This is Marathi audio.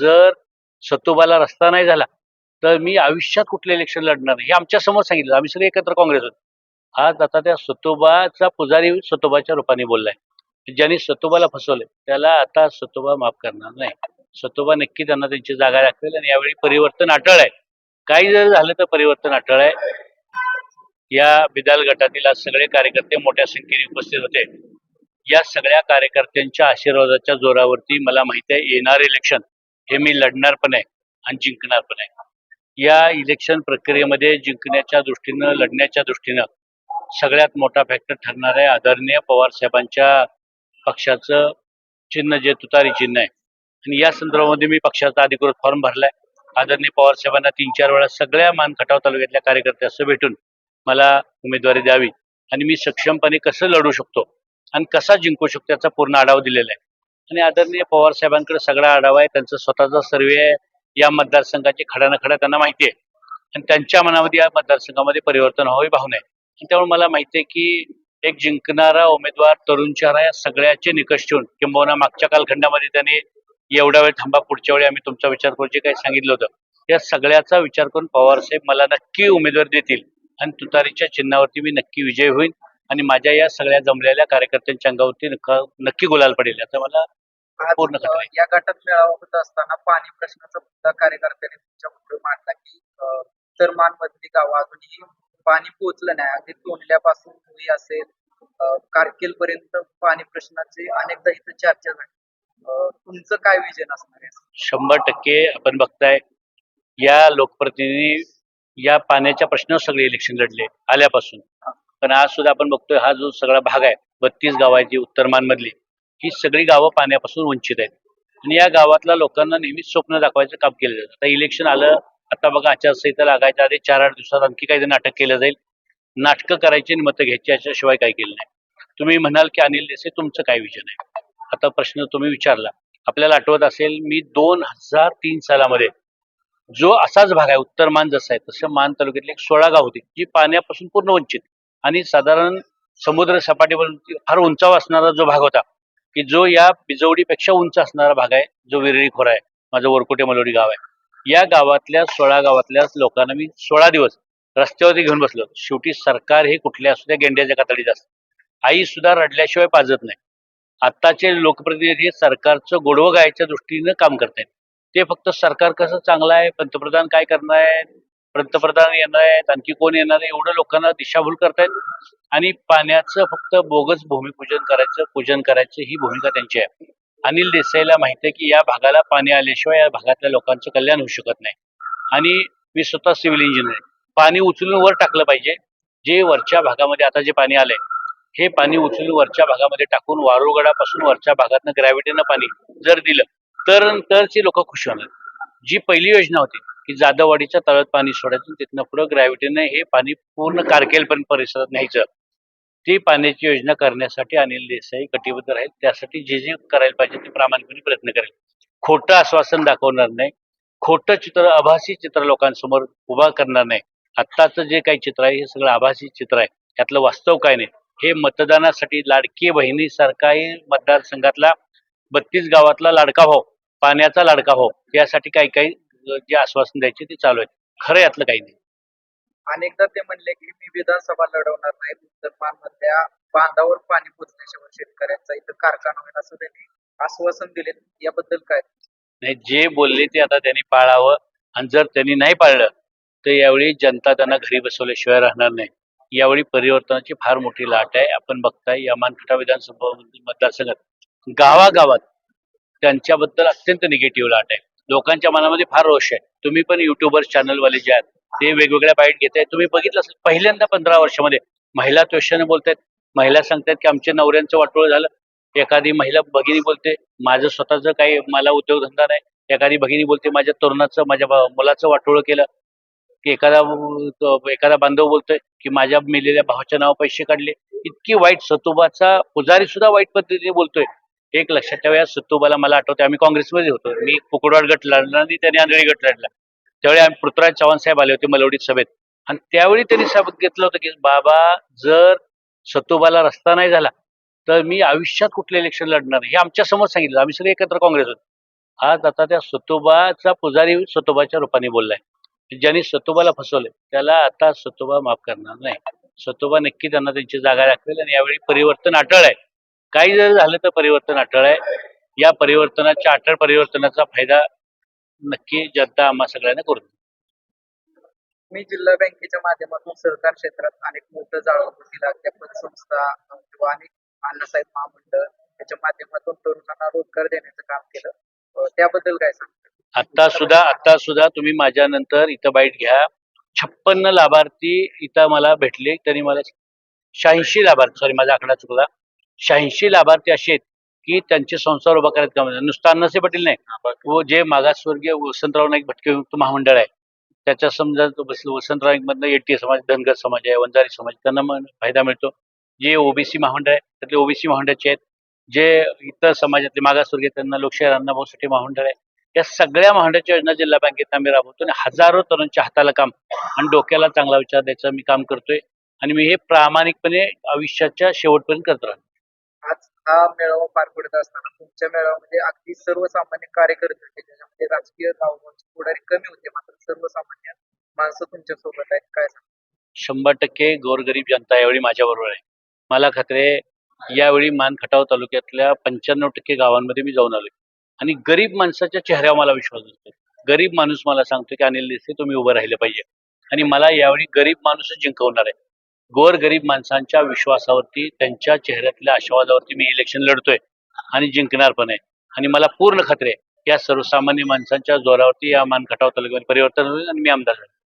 जर सतोबाला रस्ता नाही झाला तर मी आयुष्यात कुठलं इलेक्शन लढणार हे आमच्यासमोर सांगितलं. आम्ही सगळे एकत्र काँग्रेस होतो. आज आता त्या सतोबाचा पुजारी सतोबाच्या रूपाने बोललाय. ज्यांनी सतोबाला फसवलंय त्याला आता सतोबा माफ करणार नाही. सतोबा नक्की त्यांना त्यांची जागा राखवेल आणि यावेळी परिवर्तन अटळ आहे. काही जर झालं तर परिवर्तन अटळ आहे. या बिदाल गटातील आज सगळे कार्यकर्ते मोठ्या संख्येने उपस्थित होते. या सगळ्या कार्यकर्त्यांच्या आशीर्वादाच्या जोरावरती मला माहिती आहे येणार इलेक्शन हे मी लढणार पण आहे आणि जिंकणार पण आहे. या इलेक्शन प्रक्रियेमध्ये जिंकण्याच्या दृष्टीनं लढण्याच्या दृष्टीनं सगळ्यात मोठा फॅक्टर ठरणार आहे आदरणीय पवार साहेबांच्या पक्षाचं चिन्ह जे तुतारी चिन्ह आहे. आणि या संदर्भामध्ये मी पक्षाचा अधिकृत फॉर्म भरलाय. आदरणीय पवार साहेबांना तीन चार वेळा सगळ्या मान खटाव तालुक्यातल्या कार्यकर्त्यांसह भेटून मला उमेदवारी द्यावी. आणि मी सक्षमपणे कसं लढू शकतो आणि कसा जिंकू शकतो याचा पूर्ण आढावा दिलेला आहे. आणि आदरणीय पवार साहेबांकडे सगळा आढावा आहे. त्यांचा स्वतःचा सर्वे आहे. या मतदारसंघाची खडा त्यांना माहिती आहे. आणि त्यांच्या मनामध्ये या मतदारसंघामध्ये परिवर्तन व्हावी भावना आहे. त्यामुळे मला माहिती आहे की एक जिंकणारा उमेदवार तरुण चेहरा या सगळ्याचे निकष ठेवून किंबहुना मागच्या कालखंडामध्ये त्यांनी एवढा वेळ थांबा पुढच्या वेळी आम्ही तुमचा विचार करू जे काही सांगितलं होतं. या सगळ्याचा विचार करून पवार साहेब मला नक्की उमेदवारी देतील. आणि तुतारीच्या चिन्हावरती मी नक्की विजय होईल आणि माझ्या या सगळ्या जमलेल्या कार्यकर्त्यांच्या अंगावरती नक्की गुलाल पडेल. याचा मला पूर्ण. या गटात मेळावा होत असताना पाणी प्रश्नाचा मुद्दा कार्यकर्त्यांनी तुमच्यापुढे मांडला की अ, तरमान मधली गावं अजूनही पाणी पोहोचलं नाही. अगदी तोंडल्यापासून धुळी असेल कारकेल पर्यंत पाणी प्रश्नाची अनेकदा इथं चर्चा झाली. तुमचं काय विजन असणार आहे? शंभर टक्के आपण बघताय या लोकप्रतिनिधी या पाण्याच्या प्रश्नावर सगळे इलेक्शन लढले आल्यापासून. पण आज सुद्धा आपण बघतोय हा जो सगळा भाग आहे बत्तीस गावाची मधली ही सगळी गावं पाण्यापासून वंचित आहेत. आणि या गावातल्या लोकांना नेहमीच स्वप्न दाखवायचं काम केलं जातं. आता इलेक्शन आलं आता बघा आचारसंहिता लागायच्या आधी चार आठ दिवसात आणखी काही नाटक केलं जाईल. नाटकं करायची आणि मतं घ्यायची याच्याशिवाय काही केलं नाही. तुम्ही म्हणाल की अनिल देसाई तुमचं काय विजन आहे? आता प्रश्न तुम्ही विचारला. आपल्याला आठवत असेल मी दोन हजार तीन सालामध्ये जो असाच भाग आहे उत्तर मान जसा आहे तसं मान तालुक्यातली एक सोळा गाव होती जी पाण्यापासून पूर्ण वंचित. आणि साधारण समुद्र सपाटीपर्यंत फार उंचाव असणारा जो भाग होता की जो या बिजवडीपेक्षा उंच असणारा भाग आहे जो विरळी खोरा आहे माझं वरकोटे मलोडी गाव आहे. या गावातल्या सोळा गावातल्या लोकांना मी सोळा दिवस रस्त्यावरती घेऊन बसलो शेवटी सरकार हे कुठल्या असू द्या गेंड्याच्या कातडीत असतं. आई सुद्धा रडल्याशिवाय पाजत नाही. आत्ताचे लोकप्रतिनिधी सरकारचं गोडवं गायच्या दृष्टीनं काम करतायत. ते फक्त सरकार कसं चांगलं आहे पंतप्रधान काय करणार आहे पंतप्रधान येणार आहेत आणखी कोण येणार आहे एवढं लोकांना दिशाभूल करतायत. आणि पाण्याचं फक्त बोगस भूमिपूजन करायचं पूजन करायचं ही भूमिका त्यांची आहे. अनिल देसाईला माहिती आहे की या भागाला पाणी आल्याशिवाय या भागातल्या लोकांचं कल्याण होऊ शकत नाही. आणि मी स्वतः सिव्हिल इंजिनियर आहे. पाणी उचलून वर टाकलं पाहिजे. जे वरच्या भागामध्ये आता जे पाणी आलंय हे पाणी उचलून वरच्या भागामध्ये टाकून वारुगडापासून वरच्या भागातनं ग्रॅव्हिटीनं पाणी जर दिलं तर तरची लोक खुश होणार. जी पहिली योजना होती की जादववाडीच्या तळ्यात पाणी सोडायचं तिथनं पुढं ग्रॅव्हिटीने हे पाणी पूर्ण कारकेलपर्यंत पण परिसरात न्यायचं. ती पाण्याची योजना करण्यासाठी अनिल देसाई कटिबद्ध राहील. त्यासाठी जे जे करायला पाहिजे ते प्रामाणिकपणे प्रयत्न करेल. खोटं आश्वासन दाखवणार नाही. खोटं चित्र आभासी चित्र लोकांसमोर उभा करणार नाही. आत्ताचं जे काही चित्र आहे हे सगळं आभासी चित्र आहे. त्यातलं वास्तव काय नाही. हे मतदानासाठी लाडकी बहिणीसारखाही मतदारसंघातला बत्तीस गावातला लाडका भाऊ पाण्याचा लाडका भाऊ यासाठी काही काही जे आश्वासन द्यायचे ते चालू आहे खरं यातलं काही नाही. अनेकदा ते म्हणले की मी विधानसभा लढवणार नाही उत्तरमान मधल्या बांधावर पाणी पोचल्याशिवाय शेतकऱ्यांचा इथं कारखाना होईल असं त्यांनी आश्वासन दिले. याबद्दल काय? नाही जे बोलले ते आता त्यांनी पाळावं. आणि जर त्यांनी नाही पाळलं तर यावेळी जनता त्यांना घरी बसवल्याशिवाय राहणार नाही. यावेळी परिवर्तनाची फार मोठी लाट आहे. आपण बघताय या मानखटा विधानसभा मतदारसंघात गावागावात त्यांच्याबद्दल अत्यंत निगेटिव्ह लाट आहे. लोकांच्या मनामध्ये फार रोष आहे. तुम्ही पण युट्यूबर चॅनलवाले जे आहेत ते वेगवेगळ्या बाईट घेत आहेत तुम्ही बघितलं असेल पहिल्यांदा पंधरा वर्षामध्ये महिला त्वेषाने बोलतायत. महिला सांगतायत की आमच्या नवऱ्यांचं वाटोळ झालं. एखादी महिला भगिनी बोलते माझं स्वतःचं काही मला उद्योगधंदा नाही. एखादी भगिनी बोलते माझ्या तरुणाचं माझ्या मुलाचं वाटोळं केलं. की एखादा एखादा बांधव बोलतोय की माझ्या मेलेल्या भावाच्या नाव पैसे काढले. इतकी वाईट सतोबाचा पुजारी सुद्धा वाईट पद्धतीने बोलतोय. एक लक्षात ठेवा या सत्तोबाला मला आठवते आम्ही काँग्रेसमध्ये होतो. मी कुकडवाड गट लढला आणि त्यांनी आंधळी गट लढला. त्यावेळी आम्ही पृथ्वीराज चव्हाण साहेब आले होते मलवडीत सभेत. आणि त्यावेळी त्यांनी शपथ घेतलं होतं की बाबा जर सत्तूबाला रस्ता नाही झाला तर मी आयुष्यात कुठले इलेक्शन लढणार हे आमच्यासमोर सांगितलं. आम्ही सगळे एकत्र काँग्रेस होतो. आज आता त्या सतोबाचा पुजारी सतोबाच्या रूपाने बोललाय. ज्यांनी सतोबाला फसवले त्याला आता सतोबा माफ करणार नाही. सतोबा नक्की त्यांना त्यांची जागा दाखवेल आणि यावेळी परिवर्तन अटळ आहे. काही जर झालं तर परिवर्तन अटळ आहे. या परिवर्तनाच्या अटळ परिवर्तनाचा फायदा नक्की जनता आम्हा सगळ्यांना करून देईल. मी जिल्हा बँकेच्या माध्यमातून सहकार क्षेत्रात अनेक मोठं जाळं दिला त्या पतसंस्था अं, किंवा अनेक अण्णासाहेब महामंडळ याच्या माध्यमातून तरुणांना रोजगार देण्याचं काम केलं. त्याबद्दल काय सांगता? आता सुद्धा आता सुद्धा तुम्ही माझ्या नंतर इथं बाईट घ्या. छप्पन्न लाभार्थी इथं मला भेटले तरी मला शहाऐंशी लाभार्थी सॉरी माझा आकडा चुकला. शहाऐंशी लाभार्थी असे आहेत की त्यांचे संसार उभा करायचं काम. नुसतं अण्णासे पाटील नाही. व जे मागासवर्गीय वसंतराव नाईक भटके महामंडळ आहे त्याच्या समजा वसंतराव नाईक मधनं एटी समाज धनगर समाज आहे वंजारी समाज त्यांना मग फायदा मिळतो. जे ओबीसी महामंडळ आहे त्यातले ओबीसी महामंडळाचे आहेत. जे इतर समाजातले मागासवर्गीय त्यांना लोकशाही अण्णाभाऊसाठी महामंडळ आहे. या सगळ्या महामंडळाच्या योजना जिल्हा बँकेत आम्ही राबवतो आणि हजारो तरुणांच्या हाताला काम आणि डोक्याला चांगला विचार द्यायचं मी काम करतोय. आणि मी हे प्रामाणिकपणे आयुष्याच्या शेवटपर्यंत करत राहतो. हा मेळावा पार पडत असताना तुमच्या मेळाव्यामध्ये अगदी सर्वसामान्य कार्यकर्ते होते. ज्याच्यामध्ये राजकीय गावगावचे पुढारी कमी होते. मात्र सर्वसामान्य माणसं तुमच्यासोबत आहेत. काय शंभर टक्के गोरगरीब जनता यावेळी माझ्या बरोबर आहे. मला खात्री आहे यावेळी मान खटाव तालुक्यातल्या पंच्याण्णव टक्के गावांमध्ये मी जाऊन आलोय. आणि गरीब माणसाच्या चेहऱ्यावर मला विश्वास असतो गरीब माणूस मला सांगतो की अनिल देसाई तुम्ही उभं राहिले पाहिजे. आणि मला यावेळी गरीब माणूसच जिंकवणार आहे. गोर गरीब माणसांच्या विश्वासावरती त्यांच्या चेहऱ्यातल्या आशावादावरती मी इलेक्शन लढतोय आणि जिंकणार पण आहे. आणि मला पूर्ण खात्री आहे या सर्वसामान्य माणसांच्या जोरावरती या मान खटाव तालुक्यात परिवर्तन होईल आणि मी आमदार झालो